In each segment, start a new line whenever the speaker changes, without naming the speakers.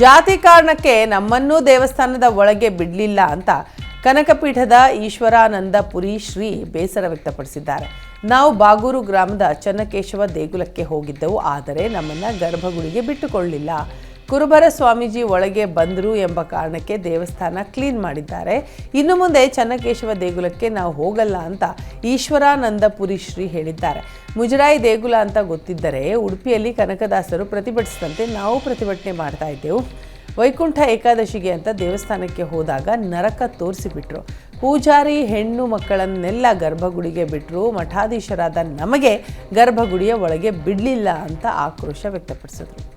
ಜಾತಿ ಕಾರಣಕ್ಕೆ ನಮ್ಮನ್ನೂ ದೇವಸ್ಥಾನದ ಒಳಗೆ ಬಿಡಲಿಲ್ಲ ಅಂತ ಕನಕಪೀಠದ ಈಶ್ವರಾನಂದ ಪುರಿ ಶ್ರೀ ಬೇಸರ ವ್ಯಕ್ತಪಡಿಸಿದ್ದಾರೆ. ನಾವು ಬಾಗೂರು ಗ್ರಾಮದ ಚನ್ನಕೇಶವ ದೇಗುಲಕ್ಕೆ ಹೋಗಿದ್ದೆವು, ಆದರೆ ನಮ್ಮನ್ನ ಗರ್ಭಗುಡಿಗೆ ಬಿಟ್ಟುಕೊಳ್ಳಿಲ್ಲ. ಕುರುಬರ ಸ್ವಾಮೀಜಿ ಒಳಗೆ ಬಂದರು ಎಂಬ ಕಾರಣಕ್ಕೆ ದೇವಸ್ಥಾನ ಕ್ಲೀನ್ ಮಾಡಿದ್ದಾರೆ. ಇನ್ನು ಮುಂದೆ ಚನ್ನಕೇಶವ ದೇಗುಲಕ್ಕೆ ನಾವು ಹೋಗಲ್ಲ ಅಂತ ಈಶ್ವರಾನಂದಪುರಿ ಶ್ರೀ ಹೇಳಿದ್ದಾರೆ. ಮುಜರಾಯಿ ದೇಗುಲ ಅಂತ ಗೊತ್ತಿದ್ದರೆ ಉಡುಪಿಯಲ್ಲಿ ಕನಕದಾಸರು ಪ್ರತಿಭಟಿಸಿದಂತೆ ನಾವು ಪ್ರತಿಭಟನೆ ಮಾಡ್ತಾ ಇದ್ದೆವು. ವೈಕುಂಠ ಏಕಾದಶಿಗೆ ಅಂತ ದೇವಸ್ಥಾನಕ್ಕೆ ಹೋದಾಗ ನರಕ ತೋರಿಸಿಬಿಟ್ರು. ಪೂಜಾರಿ ಹೆಣ್ಣು ಮಕ್ಕಳನ್ನೆಲ್ಲ ಗರ್ಭಗುಡಿಗೆ ಬಿಟ್ಟರು ಮಠಾಧೀಶರಾದ ನಮಗೆ ಗರ್ಭಗುಡಿಯ ಒಳಗೆ ಬಿಡಲಿಲ್ಲ ಅಂತ ಆಕ್ರೋಶ ವ್ಯಕ್ತಪಡಿಸಿದ್ರು.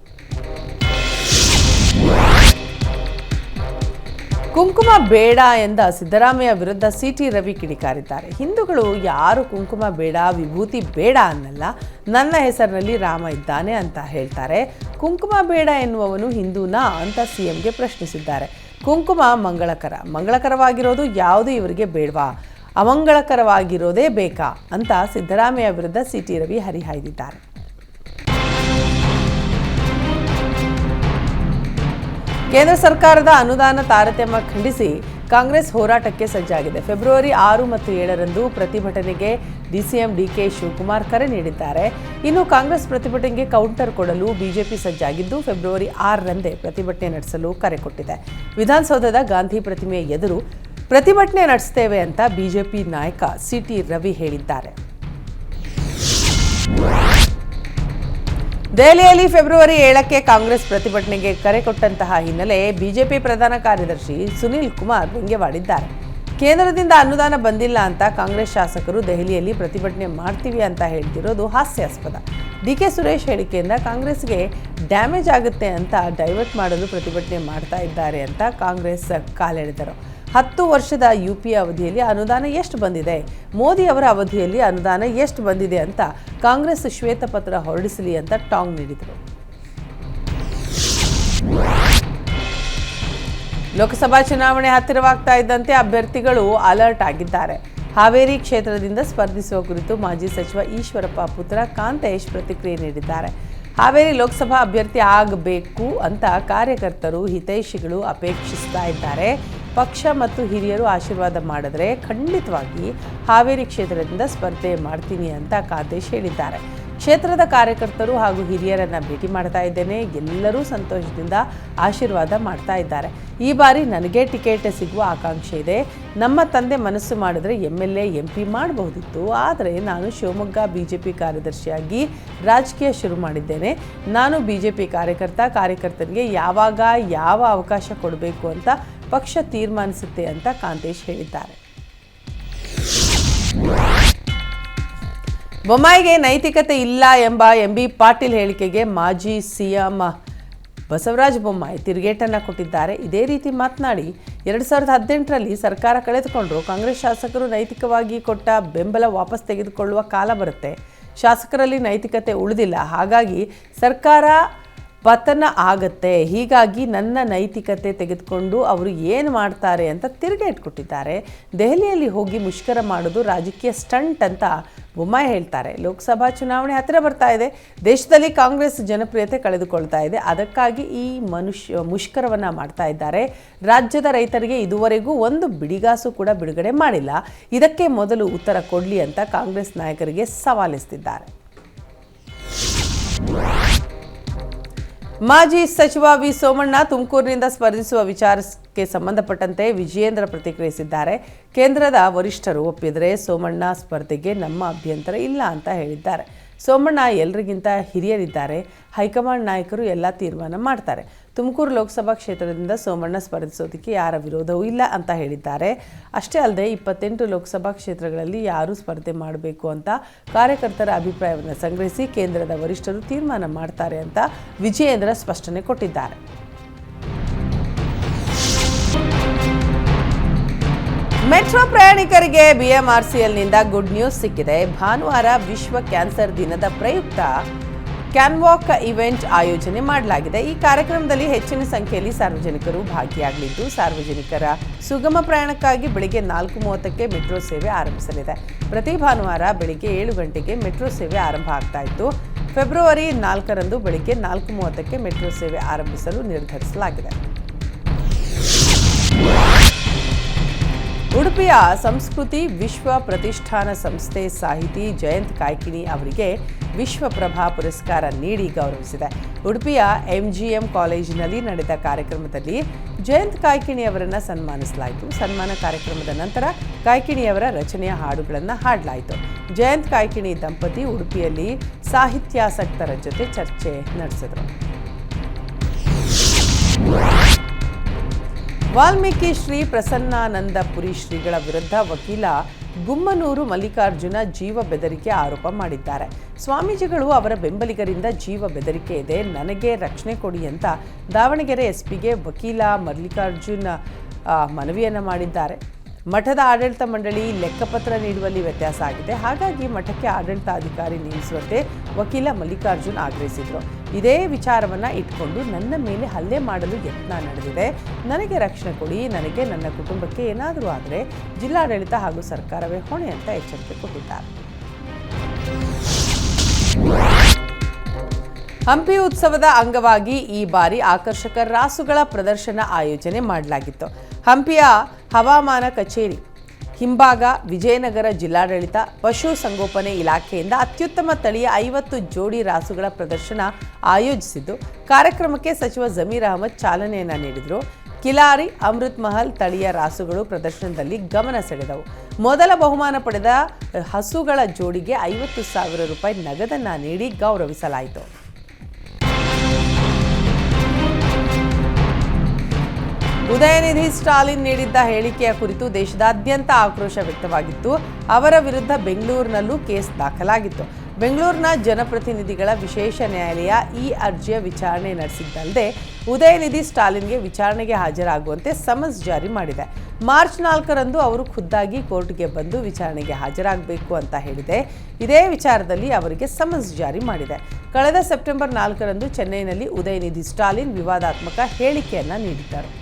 ಕುಂಕುಮ ಬೇಡ ಎಂದ ಸಿದ್ದರಾಮಯ್ಯ ವಿರುದ್ಧ ಸಿ ಟಿ ರವಿ ಕಿಡಿಕಾರಿದ್ದಾರೆ. ಹಿಂದೂಗಳು ಯಾರು ಕುಂಕುಮ ಬೇಡ, ವಿಭೂತಿ ಬೇಡ ಅನ್ನಲ್ಲ, ನನ್ನ ಹೆಸರಿನಲ್ಲಿ ರಾಮ ಇದ್ದಾನೆ ಅಂತ ಹೇಳ್ತಾರೆ. ಕುಂಕುಮ ಬೇಡ ಎನ್ನುವವನು ಹಿಂದೂನಾ ಅಂತ ಸಿಎಂಗೆ ಪ್ರಶ್ನಿಸಿದ್ದಾರೆ. ಕುಂಕುಮ ಮಂಗಳಕರ. ಮಂಗಳಕರವಾಗಿರೋದು ಯಾವುದು ಇವರಿಗೆ ಬೇಡವಾ? ಅಮಂಗಳಕರವಾಗಿರೋದೇ ಬೇಕಾ ಅಂತ ಸಿದ್ದರಾಮಯ್ಯ ವಿರುದ್ಧ ಸಿಟಿ ರವಿ ಹರಿಹಾಯ್ದಿದ್ದಾರೆ. ಕೇಂದ್ರ ಸರ್ಕಾರದ ಅನುದಾನ ತಾರತಮ್ಯ ಖಂಡಿಸಿ ಕಾಂಗ್ರೆಸ್ ಹೋರಾಟಕ್ಕೆ ಸಜ್ಜಾಗಿದೆ. ಫೆಬ್ರವರಿ ಆರು ಮತ್ತು ಏಳರಂದು ಪ್ರತಿಭಟನೆಗೆ ಡಿಸಿಎಂ ಡಿಕೆ ಶಿವಕುಮಾರ್ ಕರೆ ನೀಡಿದ್ದಾರೆ. ಇನ್ನು ಕಾಂಗ್ರೆಸ್ ಪ್ರತಿಭಟನೆಗೆ ಕೌಂಟರ್ ಕೊಡಲು ಬಿಜೆಪಿ ಸಜ್ಜಾಗಿದ್ದು, ಫೆಬ್ರವರಿ ಆರರಂದೇ ಪ್ರತಿಭಟನೆ ನಡೆಸಲು ಕರೆ ಕೊಟ್ಟಿದೆ. ವಿಧಾನಸೌಧದ ಗಾಂಧಿ ಪ್ರತಿಮೆಯ ಎದುರು ಪ್ರತಿಭಟನೆ ನಡೆಸ್ತೇವೆ ಅಂತ ಬಿಜೆಪಿ ನಾಯಕ ಸಿಟಿ ರವಿ ಹೇಳಿದ್ದಾರೆ. ದೆಹಲಿಯಲ್ಲಿ ಫೆಬ್ರವರಿ ಏಳಕ್ಕೆ ಕಾಂಗ್ರೆಸ್ ಪ್ರತಿಭಟನೆಗೆ ಕರೆ ಕೊಟ್ಟಂತಹ ಹಿನ್ನೆಲೆ ಬಿಜೆಪಿ ಪ್ರಧಾನ ಕಾರ್ಯದರ್ಶಿ ಸುನೀಲ್ ಕುಮಾರ್ ವ್ಯಂಗ್ಯವಾಡಿದ್ದಾರೆ. ಕೇಂದ್ರದಿಂದ ಅನುದಾನ ಬಂದಿಲ್ಲ ಅಂತ ಕಾಂಗ್ರೆಸ್ ಶಾಸಕರು ದೆಹಲಿಯಲ್ಲಿ ಪ್ರತಿಭಟನೆ ಮಾಡ್ತೀವಿ ಅಂತ ಹೇಳ್ತಿರೋದು ಹಾಸ್ಯಾಸ್ಪದ. ಡಿ ಕೆ ಸುರೇಶ್ ಹೇಳಿಕೆಯಿಂದ ಕಾಂಗ್ರೆಸ್ಗೆ ಡ್ಯಾಮೇಜ್ ಆಗುತ್ತೆ ಅಂತ ಡೈವರ್ಟ್ ಮಾಡಲು ಪ್ರತಿಭಟನೆ ಮಾಡ್ತಾ ಇದ್ದಾರೆ ಅಂತ ಕಾಂಗ್ರೆಸ್ ಕಾಲೆಳೆದರು. ಹತ್ತು ವರ್ಷದ ಯು ಪಿ ಅವಧಿಯಲ್ಲಿ ಅನುದಾನ ಎಷ್ಟು ಬಂದಿದೆ? ಮೋದಿ ಅವರ ಅವಧಿಯಲ್ಲಿ ಅನುದಾನ ಎಷ್ಟು ಬಂದಿದೆ ಅಂತ ಕಾಂಗ್ರೆಸ್ ಶ್ವೇತಪತ್ರ ಹೊರಡಿಸಲಿ ಅಂತ ಟಾಂಗ್ ನೀಡಿದರು. ಲೋಕಸಭಾ ಚುನಾವಣೆ ಹತ್ತಿರವಾಗ್ತಾ ಇದ್ದಂತೆ ಅಭ್ಯರ್ಥಿಗಳು ಅಲರ್ಟ್ ಆಗಿದ್ದಾರೆ. ಹಾವೇರಿ ಕ್ಷೇತ್ರದಿಂದ ಸ್ಪರ್ಧಿಸುವ ಕುರಿತು ಮಾಜಿ ಸಚಿವ ಈಶ್ವರಪ್ಪ ಪುತ್ರ ಕಾಂತೇಶ್ ಪ್ರತಿಕ್ರಿಯೆ ನೀಡಿದ್ದಾರೆ. ಹಾವೇರಿ ಲೋಕಸಭಾ ಅಭ್ಯರ್ಥಿ ಆಗಬೇಕು ಅಂತ ಕಾರ್ಯಕರ್ತರು, ಹಿತೈಷಿಗಳು ಅಪೇಕ್ಷಿಸ್ತಾ ಇದ್ದಾರೆ. ಪಕ್ಷ ಮತ್ತು ಹಿರಿಯರು ಆಶೀರ್ವಾದ ಮಾಡಿದ್ರೆ ಖಂಡಿತವಾಗಿ ಹಾವೇರಿ ಕ್ಷೇತ್ರದಿಂದ ಸ್ಪರ್ಧೆ ಮಾಡ್ತೀನಿ ಅಂತ ಕಾದೇಶ್ ಹೇಳಿದ್ದಾರೆ. ಕ್ಷೇತ್ರದ ಕಾರ್ಯಕರ್ತರು ಹಾಗೂ ಹಿರಿಯರನ್ನು ಭೇಟಿ ಮಾಡ್ತಾ ಇದ್ದೇನೆ. ಎಲ್ಲರೂ ಸಂತೋಷದಿಂದ ಆಶೀರ್ವಾದ ಮಾಡ್ತಾ ಇದ್ದಾರೆ. ಈ ಬಾರಿ ನನಗೆ ಟಿಕೆಟ್ ಸಿಗುವ ಆಕಾಂಕ್ಷೆ ಇದೆ. ನಮ್ಮ ತಂದೆ ಮನಸ್ಸು ಮಾಡಿದ್ರೆ ಎಂ ಎಲ್ ಎ ಎಂ ಮಾಡಬಹುದಿತ್ತು. ಆದರೆ ನಾನು ಶಿವಮೊಗ್ಗ ಬಿ ಜೆ ಪಿ ಕಾರ್ಯದರ್ಶಿಯಾಗಿ ರಾಜಕೀಯ ಶುರು ಮಾಡಿದ್ದೇನೆ. ನಾನು ಬಿ ಜೆ ಪಿ ಕಾರ್ಯಕರ್ತ ಕಾರ್ಯಕರ್ತರಿಗೆ ಯಾವಾಗ ಯಾವ ಅವಕಾಶ ಕೊಡಬೇಕು ಅಂತ ಪಕ್ಷ ತೀರ್ಮಾನಿಸುತ್ತೆ ಅಂತ ಕಾಂತೇಶ್ ಹೇಳಿದ್ದಾರೆ. ಬೊಮ್ಮಾಯಿಗೆ ನೈತಿಕತೆ ಇಲ್ಲ ಎಂಬ ಎಂ ಬಿ ಪಾಟೀಲ್ ಹೇಳಿಕೆಗೆ ಮಾಜಿ ಸಿಎಂ ಬಸವರಾಜ ಬೊಮ್ಮಾಯಿ ತಿರುಗೇಟನ್ನು ಕೊಟ್ಟಿದ್ದಾರೆ. ಇದೇ ರೀತಿ ಮಾತನಾಡಿ, ಎರಡು ಸಾವಿರದ ಹದಿನೆಂಟರಲ್ಲಿ ಸರ್ಕಾರ ಕಳೆದುಕೊಂಡರು ಕಾಂಗ್ರೆಸ್ ಶಾಸಕರು ನೈತಿಕವಾಗಿ ಕೊಟ್ಟ ಬೆಂಬಲ ವಾಪಸ್ ತೆಗೆದುಕೊಳ್ಳುವ ಕಾಲ ಬರುತ್ತೆ. ಶಾಸಕರಲ್ಲಿ ನೈತಿಕತೆ ಉಳಿದಿಲ್ಲ. ಹಾಗಾಗಿ ಸರ್ಕಾರ ಪತನ ಆಗುತ್ತೆ. ಹೀಗಾಗಿ ನನ್ನ ನೈತಿಕತೆ ತೆಗೆದುಕೊಂಡು ಅವರು ಏನು ಮಾಡ್ತಾರೆ ಅಂತ ತಿರುಗೇಟ್ಕೊಟ್ಟಿದ್ದಾರೆ ದೆಹಲಿಯಲ್ಲಿ ಹೋಗಿ ಮುಷ್ಕರ ಮಾಡೋದು ರಾಜಕೀಯ ಸ್ಟಂಟ್ ಅಂತ ಬೊಮ್ಮಾಯಿ ಹೇಳ್ತಾರೆ. ಲೋಕಸಭಾ ಚುನಾವಣೆ ಹತ್ತಿರ ಬರ್ತಾ ಇದೆ. ದೇಶದಲ್ಲಿ ಕಾಂಗ್ರೆಸ್ ಜನಪ್ರಿಯತೆ ಕಳೆದುಕೊಳ್ತಾ ಇದೆ. ಅದಕ್ಕಾಗಿ ಈ ಮನುಷ್ಯ, ಮುಷ್ಕರವನ್ನು ಮಾಡ್ತಾ ಇದ್ದಾರೆ. ರಾಜ್ಯದ ರೈತರಿಗೆ ಇದುವರೆಗೂ ಒಂದು ಬಿಡಿಗಾಸು ಕೂಡ ಬಿಡುಗಡೆ ಮಾಡಿಲ್ಲ. ಇದಕ್ಕೆ ಮೊದಲು ಉತ್ತರ ಕೊಡಲಿ ಅಂತ ಕಾಂಗ್ರೆಸ್ ನಾಯಕರಿಗೆ ಸವಾಲಿಸ್ತಿದ್ದಾರೆ ಮಾಜಿ ಸಚಿವ ವಿ ಸೋಮಣ್ಣ ತುಮಕೂರಿನಿಂದ ಸ್ಪರ್ಧಿಸುವ ವಿಚಾರಕ್ಕೆ ಸಂಬಂಧಪಟ್ಟಂತೆ ವಿಜಯೇಂದ್ರ ಪ್ರತಿಕ್ರಿಯಿಸಿದ್ದಾರೆ. ಕೇಂದ್ರದ ವರಿಷ್ಠರು ಒಪ್ಪಿದರೆ ಸೋಮಣ್ಣ ಸ್ಪರ್ಧೆಗೆ ನಮ್ಮ ಅಭ್ಯಂತರ ಇಲ್ಲ ಅಂತ ಹೇಳಿದ್ದಾರೆ. ಸೋಮಣ್ಣ ಎಲ್ರಿಗಿಂತ ಹಿರಿಯರಿದ್ದಾರೆ. ಹೈಕಮಾಂಡ್ ನಾಯಕರು ಎಲ್ಲ ತೀರ್ಮಾನ ಮಾಡ್ತಾರೆ. ತುಮಕೂರು ಲೋಕಸಭಾ ಕ್ಷೇತ್ರದಿಂದ ಸೋಮಣ್ಣ ಸ್ಪರ್ಧಿಸೋದಕ್ಕೆ ಯಾರ ವಿರೋಧವೂ ಇಲ್ಲ ಅಂತ ಹೇಳಿದ್ದಾರೆ. ಅಷ್ಟೇ ಅಲ್ಲದೆ ಇಪ್ಪತ್ತೆಂಟು ಲೋಕಸಭಾ ಕ್ಷೇತ್ರಗಳಲ್ಲಿ ಯಾರು ಸ್ಪರ್ಧೆ ಮಾಡಬೇಕು ಅಂತ ಕಾರ್ಯಕರ್ತರ ಅಭಿಪ್ರಾಯವನ್ನು ಸಂಗ್ರಹಿಸಿ ಕೇಂದ್ರದ ವರಿಷ್ಠರು ತೀರ್ಮಾನ ಮಾಡ್ತಾರೆ ಅಂತ ವಿಜಯೇಂದ್ರ ಸ್ಪಷ್ಟನೆ ಕೊಟ್ಟಿದ್ದಾರೆ. ಮೆಟ್ರೋ ಪ್ರಯಾಣಿಕರಿಗೆ ಬಿಎಂಆರ್ಸಿಎಲ್ನಿಂದ ಗುಡ್ ನ್ಯೂಸ್ ಸಿಕ್ಕಿದೆ. ಭಾನುವಾರ ವಿಶ್ವ ಕ್ಯಾನ್ಸರ್ ದಿನದ ಪ್ರಯುಕ್ತ ಕ್ಯಾನ್ವಾಕ್ ಇವೆಂಟ್ ಆಯೋಜನೆ ಮಾಡಲಾಗಿದೆ. ಈ ಕಾರ್ಯಕ್ರಮದಲ್ಲಿ ಹೆಚ್ಚಿನ ಸಂಖ್ಯೆಯಲ್ಲಿ ಸಾರ್ವಜನಿಕರು ಭಾಗಿಯಾಗಲಿದ್ದು, ಸಾರ್ವಜನಿಕರ ಸುಗಮ ಪ್ರಯಾಣಕ್ಕಾಗಿ ಬೆಳಿಗ್ಗೆ ನಾಲ್ಕು ಮೂವತ್ತಕ್ಕೆ ಮೆಟ್ರೋ ಸೇವೆ ಆರಂಭಿಸಲಿದೆ. ಪ್ರತಿ ಭಾನುವಾರ ಬೆಳಿಗ್ಗೆ ಏಳು ಗಂಟೆಗೆ ಮೆಟ್ರೋ ಸೇವೆ ಆರಂಭ ಆಗ್ತಾ ಇತ್ತು. ಫೆಬ್ರವರಿ ನಾಲ್ಕರಂದು ಬೆಳಗ್ಗೆ ನಾಲ್ಕು ಮೂವತ್ತಕ್ಕೆ ಮೆಟ್ರೋ ಸೇವೆ ಆರಂಭಿಸಲು ನಿರ್ಧರಿಸಲಾಗಿದೆ. ಉಡುಪಿಯ ಸಂಸ್ಕೃತಿ ವಿಶ್ವ ಪ್ರತಿಷ್ಠಾನ ಸಂಸ್ಥೆ ಸಾಹಿತಿ ಜಯಂತ್ ಕಾಯ್ಕಿಣಿ ಅವರಿಗೆ ವಿಶ್ವಪ್ರಭಾ ಪುರಸ್ಕಾರ ನೀಡಿ ಗೌರವಿಸಿದೆ. ಉಡುಪಿಯ ಎಂಜಿಎಂ ಕಾಲೇಜಿನಲ್ಲಿ ನಡೆದ ಕಾರ್ಯಕ್ರಮದಲ್ಲಿ ಜಯಂತ್ ಕಾಯ್ಕಿಣಿ ಅವರನ್ನು ಸನ್ಮಾನಿಸಲಾಯಿತು. ಸನ್ಮಾನ ಕಾರ್ಯಕ್ರಮದ ನಂತರ ಕಾಯ್ಕಿಣಿಯವರ ರಚನೆಯ ಹಾಡುಗಳನ್ನು ಹಾಡಲಾಯಿತು. ಜಯಂತ್ ಕಾಯ್ಕಿಣಿ ದಂಪತಿ ಉಡುಪಿಯಲ್ಲಿ ಸಾಹಿತ್ಯಾಸಕ್ತರ ಜೊತೆ ಚರ್ಚೆ ನಡೆಸಿದರು. ವಾಲ್ಮೀಕಿ ಶ್ರೀ ಪ್ರಸನ್ನಾನಂದಪುರಿ ಶ್ರೀಗಳ ವಿರುದ್ಧ ವಕೀಲ ಗುಮ್ಮನೂರು ಮಲ್ಲಿಕಾರ್ಜುನ ಜೀವ ಬೆದರಿಕೆ ಆರೋಪ ಮಾಡಿದ್ದಾರೆ. ಸ್ವಾಮೀಜಿಗಳು ಅವರ ಬೆಂಬಲಿಗರಿಂದ ಜೀವ ಬೆದರಿಕೆ ಇದೆ, ನನಗೆ ರಕ್ಷಣೆ ಕೊಡಿ ಅಂತ ದಾವಣಗೆರೆ ಎಸ್ಪಿಗೆ ವಕೀಲ ಮಲ್ಲಿಕಾರ್ಜುನ ಮನವಿಯನ್ನು ಮಾಡಿದ್ದಾರೆ. ಮಠದ ಆಡಳಿತ ಮಂಡಳಿ ಲೆಕ್ಕಪತ್ರ ನೀಡುವಲ್ಲಿ ವ್ಯತ್ಯಾಸ ಆಗಿದೆ. ಹಾಗಾಗಿ ಮಠಕ್ಕೆ ಆಡಳಿತಾಧಿಕಾರಿ ನೇಮಿಸುವಂತೆ ವಕೀಲ ಮಲ್ಲಿಕಾರ್ಜುನ್ ಆಗ್ರಹಿಸಿದರು. ಇದೇ ವಿಚಾರವನ್ನು ಇಟ್ಕೊಂಡು ನನ್ನ ಮೇಲೆ ಹಲ್ಲೆ ಮಾಡಲು ಯತ್ನ ನಡೆದಿದೆ. ನನಗೆ ರಕ್ಷಣೆ ಕೊಡಿ, ನನಗೆ ನನ್ನ ಕುಟುಂಬಕ್ಕೆ ಏನಾದರೂ ಆದರೆ ಜಿಲ್ಲಾಡಳಿತ ಹಾಗೂ ಸರ್ಕಾರವೇ ಹೊಣೆ ಅಂತ ಎಚ್ಚರಿಕೆ ಕೊಟ್ಟಿದ್ದಾರೆ. ಹಂಪಿ ಉತ್ಸವದ ಅಂಗವಾಗಿ ಈ ಬಾರಿ ಆಕರ್ಷಕ ರಾಸುಗಳ ಪ್ರದರ್ಶನ ಆಯೋಜನೆ ಮಾಡಲಾಗಿತ್ತು. ಹಂಪಿಯ ಹವಾಮಾನ ಕಚೇರಿ, ಹಿಂಭಾಗ ವಿಜಯನಗರ ಜಿಲ್ಲಾಡಳಿತ ಪಶು ಸಂಗೋಪನೆ ಇಲಾಖೆಯಿಂದ ಅತ್ಯುತ್ತಮ ತಳಿಯ ಐವತ್ತು ಜೋಡಿ ರಾಸುಗಳ ಪ್ರದರ್ಶನ ಆಯೋಜಿಸಿದ್ದು, ಕಾರ್ಯಕ್ರಮಕ್ಕೆ ಸಚಿವ ಜಮೀರ್ ಅಹಮದ್ ಚಾಲನೆಯನ್ನು ನೀಡಿದರು. ಕಿಲಾರಿ, ಅಮೃತ್ ಮಹಲ್ ತಳಿಯ ರಾಸುಗಳು ಪ್ರದರ್ಶನದಲ್ಲಿ ಗಮನ ಸೆಳೆದವು. ಮೊದಲ ಬಹುಮಾನ ಪಡೆದ ಹಸುಗಳ ಜೋಡಿಗೆ ಐವತ್ತು ಸಾವಿರ ರೂಪಾಯಿ ನಗದನ್ನು ನೀಡಿ ಗೌರವಿಸಲಾಯಿತು. ಉದಯನಿಧಿ ಸ್ಟಾಲಿನ್ ನೀಡಿದ್ದ ಹೇಳಿಕೆಯ ಕುರಿತು ದೇಶದಾದ್ಯಂತ ಆಕ್ರೋಶ ವ್ಯಕ್ತವಾಗಿತ್ತು. ಅವರ ವಿರುದ್ಧ ಬೆಂಗಳೂರಿನಲ್ಲೂ ಕೇಸ್ ದಾಖಲಾಗಿತ್ತು. ಬೆಂಗಳೂರಿನ ಜನಪ್ರತಿನಿಧಿಗಳ ವಿಶೇಷ ನ್ಯಾಯಾಲಯ ಈ ಅರ್ಜಿಯ ವಿಚಾರಣೆ ನಡೆಸಿದ್ದಲ್ಲದೆ, ಉದಯನಿಧಿ ಸ್ಟಾಲಿನ್ಗೆ ವಿಚಾರಣೆಗೆ ಹಾಜರಾಗುವಂತೆ ಸಮನ್ಸ್ ಜಾರಿ ಮಾಡಿದೆ. ಮಾರ್ಚ್ ನಾಲ್ಕರಂದು ಅವರು ಖುದ್ದಾಗಿ ಕೋರ್ಟ್ಗೆ ಬಂದು ವಿಚಾರಣೆಗೆ ಹಾಜರಾಗಬೇಕು ಅಂತ ಹೇಳಿದೆ. ಇದೇ ವಿಚಾರದಲ್ಲಿ ಅವರಿಗೆ ಸಮನ್ಸ್ ಜಾರಿ ಮಾಡಿದೆ. ಕಳೆದ ಸೆಪ್ಟೆಂಬರ್ ನಾಲ್ಕರಂದು ಚೆನ್ನೈನಲ್ಲಿ ಉದಯನಿಧಿ ಸ್ಟಾಲಿನ್ ವಿವಾದಾತ್ಮಕ ಹೇಳಿಕೆಯನ್ನು ನೀಡಿದ್ದರು.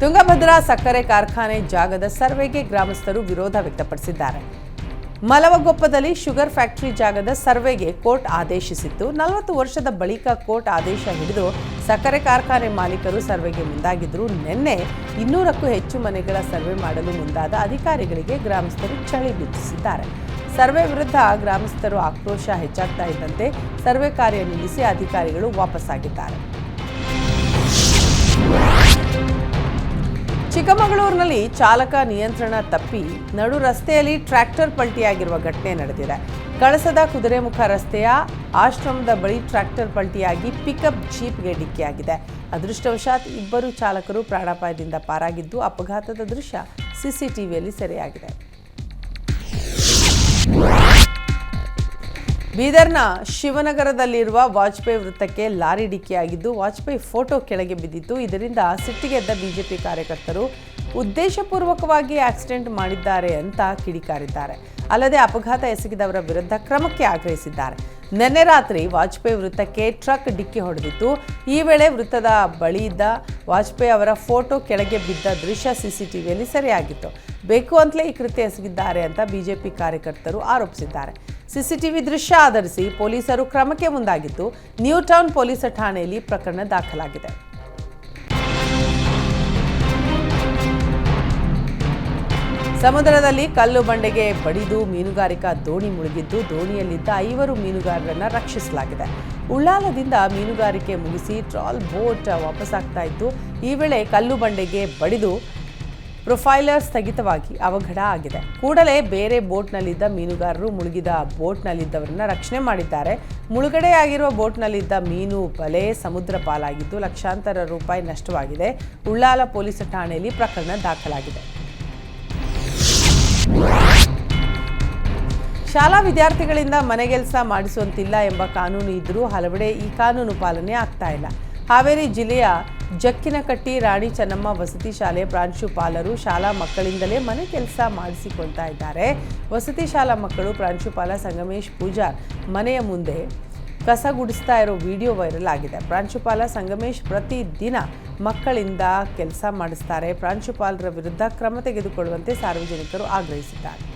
ತುಂಗಭದ್ರಾ ಸಕ್ಕರೆ ಕಾರ್ಖಾನೆ ಜಾಗದ ಸರ್ವೆಗೆ ಗ್ರಾಮಸ್ಥರು ವಿರೋಧ ವ್ಯಕ್ತಪಡಿಸಿದ್ದಾರೆ. ಮಲವಗೊಪ್ಪದಲ್ಲಿ ಶುಗರ್ ಫ್ಯಾಕ್ಟರಿ ಜಾಗದ ಸರ್ವೆಗೆ ಕೋರ್ಟ್ ಆದೇಶಿಸಿತ್ತು. ನಲವತ್ತು ವರ್ಷದ ಬಳಿಕ ಕೋರ್ಟ್ ಆದೇಶ ಹಿಡಿದು ಸಕ್ಕರೆ ಕಾರ್ಖಾನೆ ಮಾಲೀಕರು ಸರ್ವೆಗೆ ಮುಂದಾಗಿದ್ದರು ನಿನ್ನೆ ಇನ್ನೂರಕ್ಕೂ ಹೆಚ್ಚು ಮನೆಗಳ ಸರ್ವೆ ಮಾಡಲು ಮುಂದಾದ ಅಧಿಕಾರಿಗಳಿಗೆ ಗ್ರಾಮಸ್ಥರು ಚಳಿ ಬಿಚ್ಚಿಸಿದ್ದಾರೆ ಸರ್ವೆ ವಿರುದ್ಧ ಗ್ರಾಮಸ್ಥರು ಆಕ್ರೋಶ ಹೆಚ್ಚಾಗ್ತಾ ಇದ್ದಂತೆ ಸರ್ವೆ ಕಾರ್ಯ ನಿಲ್ಲಿಸಿ ಅಧಿಕಾರಿಗಳು ವಾಪಸ್ಸಾಗಿದ್ದಾರೆ. ಚಿಕ್ಕಮಗಳೂರಿನಲ್ಲಿ ಚಾಲಕ ನಿಯಂತ್ರಣ ತಪ್ಪಿ ನಡು ರಸ್ತೆಯಲ್ಲಿ ಟ್ರ್ಯಾಕ್ಟರ್ ಪಲ್ಟಿಯಾಗಿರುವ ಘಟನೆ ನಡೆದಿದೆ. ಕಳಸದ ಕುದುರೆಮುಖ ರಸ್ತೆಯ ಆಶ್ರಮದ ಬಳಿ ಟ್ರ್ಯಾಕ್ಟರ್ ಪಲ್ಟಿಯಾಗಿ ಪಿಕಪ್ ಜೀಪ್ಗೆ ಡಿಕ್ಕಿಯಾಗಿದೆ. ಅದೃಷ್ಟವಶಾತ್ ಇಬ್ಬರು ಚಾಲಕರು ಪ್ರಾಣಾಪಾಯದಿಂದ ಪಾರಾಗಿದ್ದು ಅಪಘಾತದ ದೃಶ್ಯ ಸಿಸಿಟಿವಿಯಲ್ಲಿ ಸೆರೆಯಾಗಿದೆ. ಬೀದರ್ನ ಶಿವನಗರದಲ್ಲಿರುವ ವಾಜಪೇಯಿ ವೃತ್ತಕ್ಕೆ ಲಾರಿ ಡಿಕ್ಕಿಯಾಗಿದ್ದು, ವಾಜಪೇಯಿ ಫೋಟೋ ಕೆಳಗೆ ಬಿದ್ದಿತ್ತು. ಇದರಿಂದ ಸಿಟ್ಟಿಗೆದ್ದ ಬಿಜೆಪಿ ಕಾರ್ಯಕರ್ತರು ಉದ್ದೇಶಪೂರ್ವಕವಾಗಿ ಆಕ್ಸಿಡೆಂಟ್ ಮಾಡಿದ್ದಾರೆ ಅಂತ ಕಿಡಿಕಾರಿದ್ದಾರೆ. ಅಲ್ಲದೆ ಅಪಘಾತ ಎಸಗಿದವರ ವಿರುದ್ಧ ಕ್ರಮಕ್ಕೆ ಆಗ್ರಹಿಸಿದ್ದಾರೆ. ನಿನ್ನೆ ರಾತ್ರಿ ವಾಜಪೇಯಿ ವೃತ್ತಕ್ಕೆ ಟ್ರಕ್ ಡಿಕ್ಕಿ ಹೊಡೆದಿತ್ತು. ಈ ವೇಳೆ ವೃತ್ತದ ಬಳಿ ಇದ್ದ ವಾಜಪೇಯಿ ಅವರ ಫೋಟೋ ಕೆಳಗೆ ಬಿದ್ದ ದೃಶ್ಯ ಸಿಸಿಟಿವಿಯಲ್ಲಿ ಸೆರೆಯಾಗಿತ್ತು. ಬೇಕು ಅಂತಲೇ ಈ ಕೃತ್ಯ ಎಸಗಿದ್ದಾರೆ ಅಂತ ಬಿಜೆಪಿ ಕಾರ್ಯಕರ್ತರು ಆರೋಪಿಸಿದ್ದಾರೆ. ಸಿಸಿಟಿವಿ ದೃಶ್ಯ ಆಧರಿಸಿ ಪೊಲೀಸರು ಕ್ರಮಕ್ಕೆ ಮುಂದಾಗಿದ್ದು ನ್ಯೂ ಟೌನ್ ಪೊಲೀಸ್ ಠಾಣೆಯಲ್ಲಿ ಪ್ರಕರಣ ದಾಖಲಾಗಿದೆ. ಸಮುದ್ರದಲ್ಲಿ ಕಲ್ಲು ಬಂಡೆಗೆ ಬಡಿದು ಮೀನುಗಾರಿಕಾ ದೋಣಿ ಮುಳುಗಿದ್ದು, ದೋಣಿಯಲ್ಲಿದ್ದ ಐವರು ಮೀನುಗಾರರನ್ನ ರಕ್ಷಿಸಲಾಗಿದೆ. ಉಳ್ಳಾಲದಿಂದ ಮೀನುಗಾರಿಕೆ ಮುಗಿಸಿ ಟ್ರಾಲ್ ಬೋಟ್ ವಾಪಸ್ಸಾಗ್ತಾ ಇತ್ತು ಈ ವೇಳೆ ಕಲ್ಲು ಬಂಡೆಗೆ ಬಡಿದು ಪ್ರೊಫೈಲರ್ ಸ್ಥಗಿತವಾಗಿ ಅವಘಡ ಆಗಿದೆ. ಕೂಡಲೇ ಬೇರೆ ಬೋಟ್ನಲ್ಲಿದ್ದ ಮೀನುಗಾರರು ಮುಳುಗಿದ ಬೋಟ್ನಲ್ಲಿದ್ದವರನ್ನ ರಕ್ಷಣೆ ಮಾಡಿದ್ದಾರೆ. ಮುಳುಗಡೆಯಾಗಿರುವ ಬೋಟ್ನಲ್ಲಿದ್ದ ಮೀನು ಬಲೆ ಸಮುದ್ರ ಪಾಲಾಗಿದ್ದು, ಲಕ್ಷಾಂತರ ರೂಪಾಯಿ ನಷ್ಟವಾಗಿದೆ. ಉಳ್ಳಾಲ ಪೊಲೀಸ್ ಠಾಣೆಯಲ್ಲಿ ಪ್ರಕರಣ ದಾಖಲಾಗಿದೆ. ಶಾಲಾ ವಿದ್ಯಾರ್ಥಿಗಳಿಂದ ಮನೆಗೆಲಸ ಮಾಡಿಸುವಂತಿಲ್ಲ ಎಂಬ ಕಾನೂನು ಇದ್ದರೂ ಹಲವೆಡೆ ಈ ಕಾನೂನು ಪಾಲನೆ ಆಗ್ತಾ ಇಲ್ಲ. ಹಾವೇರಿ ಜಿಲ್ಲೆಯ ಜಕ್ಕಿನಕಟ್ಟಿ ರಾಣಿ ಚೆನ್ನಮ್ಮ ವಸತಿ ಶಾಲೆ ಪ್ರಾಂಶುಪಾಲರು ಶಾಲಾ ಮಕ್ಕಳಿಂದಲೇ ಮನೆ ಕೆಲಸ ಮಾಡಿಸಿಕೊಳ್ತಾ ಇದ್ದಾರೆ. ವಸತಿ ಶಾಲಾ ಮಕ್ಕಳು ಪ್ರಾಂಶುಪಾಲ ಸಂಗಮೇಶ್ ಪೂಜಾರ್ ಮನೆಯ ಮುಂದೆ ಕಸ ಗುಡಿಸ್ತಾ ಇರೋ ವಿಡಿಯೋ ವೈರಲ್ ಆಗಿದೆ. ಪ್ರಾಂಶುಪಾಲ ಸಂಗಮೇಶ್ ಪ್ರತಿದಿನ ಮಕ್ಕಳಿಂದ ಕೆಲಸ ಮಾಡಿಸ್ತಾರೆ. ಪ್ರಾಂಶುಪಾಲರ ವಿರುದ್ಧ ಕ್ರಮ ತೆಗೆದುಕೊಳ್ಳುವಂತೆ ಸಾರ್ವಜನಿಕರು ಆಗ್ರಹಿಸಿದ್ದಾರೆ.